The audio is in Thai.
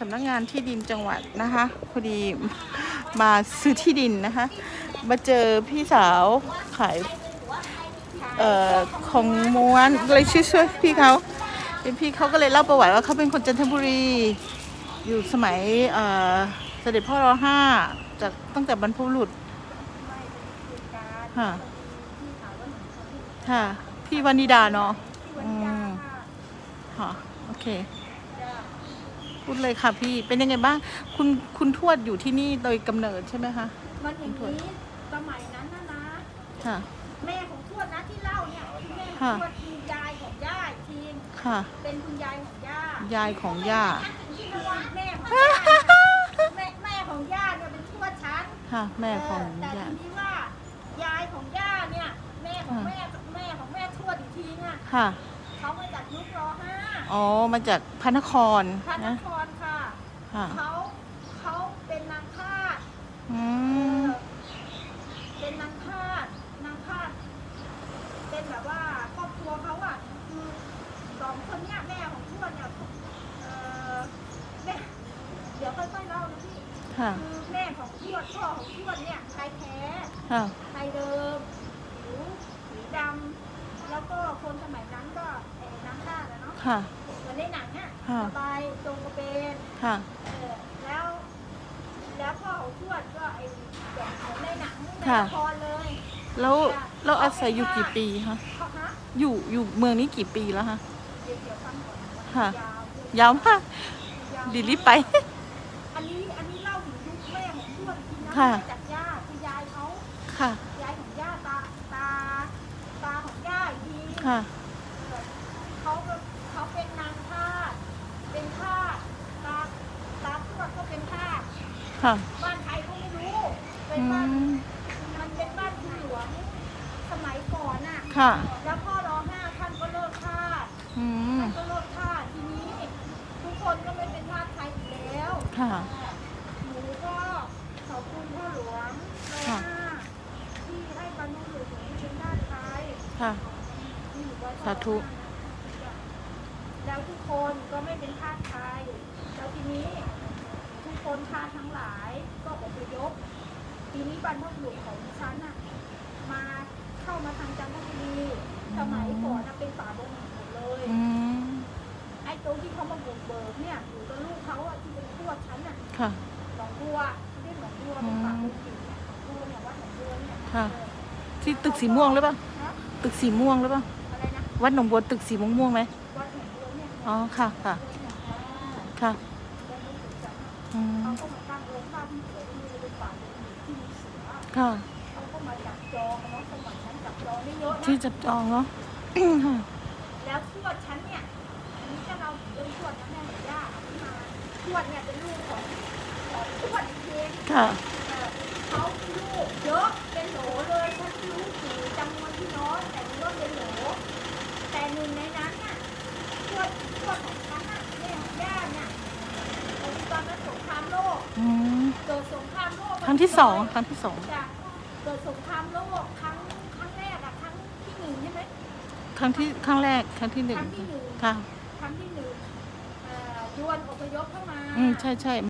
สำนักงานที่ดินจังหวัดนะคะพอดีมาซื้อที่ดินนะคะ มาเจอพี่สาวขายเอ่อของม้วนเลยชื่อช่วยพี่เขาเป็นพี่เขาก็เลยเล่าประวัติว่าเขาเป็นคนจันทบุรี อยู่สมัยเอ่อเสด็จพ่อรอห้าจากตั้งแต่บรรพบุรุษค่ะค่ะ พี่วานิดาเนาะอืมค่ะ โอเค พูดเลยค่ะพี่เป็นยังไงบ้าง คุณคุณทวดอยู่ที่นี่โดยกำเนิดใช่ไหมคะมันอย่างนี้สมัยนั้นนะนะค่ะ แม่ของทวดนะที่เล่าเนี่ยคือแม่ขอค่ะงทวดคือยายของย่าอีกทีมค่ะ เป็นคุณยายของย่ายายของย่าที่ว่าแม่ของย่าเนี่ยแม่แม่ของย่าเนี่ยเป็นทวดฉันค่ะ แม่ของเแต่ย่าทีนี้ว่ายายของย่าเนี่ย แม่ของค่ะแม่แม่ของแม่ทวดอีกทีน่ะค่ะ เขามาจากยุครอห้าอ๋อ มาจากพระนครพระนนะครค่ะ ค่ะเขาเขาเป็นนางทาสอืมเป็นนางทาสนางทาสเป็นแบบว่าครอบครัวเขาอะคือสองคนเนี้ยแม่ของทวดเนี่ยเอ่อแม่เดี๋ยวค่อยๆเล่านะพี่ ค่ะ คือแม่ของทวดพ่อของทวดเนี่ยชายแท้ ค่ะชายเดิมผิวสีดำแล้วก็คนสมัยนั้น ค่ะ เหมือนในหนังอะค่ะ สบายตรงกระเบนค่ะ เออแล้ว แล้วพ่อของทวดก็ไอ้แบบเหมือนในหนังในค่ะ ละครเลยแล้วเราอาศัยอยู่กี่ปีคะเขาฮะอยู่อยู่เมืองนี้กี่ปีแล้วคะ เดี๋ยวเดี๋ยวฟังก่อนนะค่ะ ยาวยาวมากยาวดีรีบไป อันนี้อันนี้เล่าถึงยุคแม่ของทวดจริงนะค่ะไม่จากย่าคือยายเขาค่ะ ยายของย่าตาตาตาของย่าอีกที ค่ะ เออเขาก็เขาเป็นนางทาสเป็นทาสตาตาทวดก็เป็นทาส ค่ะ บ้านใครก็ไม่รู้ เป็นอืบ้านมมันเป็นบ้านคุณหลวงสมัยก่อนน่ะ ค่ะ แล้วพ่อรอห้าท่านก็เลิกทาสอืมท่านก็เลิกทาสทีนี้ ทุกคนก็ไม่เป็นทาสใครอีกแล้ว ค่ะ หนูก็ขอบคุณพ่อหลวงรอค่ะ ห้าที่ให้บรรลุหนูเป็นทาสไทยค่ะที่อยู่วัดสาธุ แล้วทุกคนก็ไม่เป็นทาสไทยแล้วทีนี้ ทุกคนทาสทั้งหลายก็อพยพทีนี้บรรพบุรุษของดิฉันน่ะมาเข้ามาทางจันทบุรีสมัยก่อนน่ะเป็นป่าดงหมดเลย อืมไอ้ตรงที่เขามาบุกเบิกเนี่ยอยู่กับลูกเขาอะที่เป็นทวดฉันน่ะค่ะ หนองบัวเรียกหนองบัวเป็นป่าดงจิ๋วเนี่ยหนองบัวเนี่ยวัดหนองบัวเนี่ยค่ะเออที่ตึกสีม่วงหรือเปล่าฮะตึกสีม่วงหรือเปล่าอะไรนะวัดหนองบัวตึกสีม่วงม่วงๆไหมวัดหนองบัวเนี่ย อ๋อค่ะค่ะ ค่ะอืม เขาก็มาตั้งโรงฆ่าที่เสือที่นี่เป็นป่าดงจิ๋วที่มีเสือค่ะ เขาก็มาจับจองเนาะสมัยนั้นจับจองได้เยอะนะที่จับจองเนาะ ค่ะ แล้วทวดฉันเนี่ยอันนี้ถ้าเราเป็นทวดนะแม่ของย่าอธิมาทวดเนี่ยเป็นลูกของของทวดอีกที ค่ะ เออเขาลูกเยอะเป็นโหลเลยฉันไม่รู้กี่จำนวนพี่น้องแต่รู้ว่าเป็นโหล แต่หนึ่งในนั้นน่ะทวดทวดของฉันน่ะแม่ของย่าเนี่ยตอนนั้นสงครามโลก อืม เกิดสงค รามโลกครั้งที่สองครั้งที่สองจ้ะเกิดสงครามโลกครั้งครั้งแรกอะครั้งที่หนึ่งใช่ไหมครั้งที่ครั้งแรกครั้งที่หนึ่งครั้งที่หนึ่งค่ะครั้งที่หนึ่งเอ่อยวนอพยพเข้ามา อืมใช่ใช่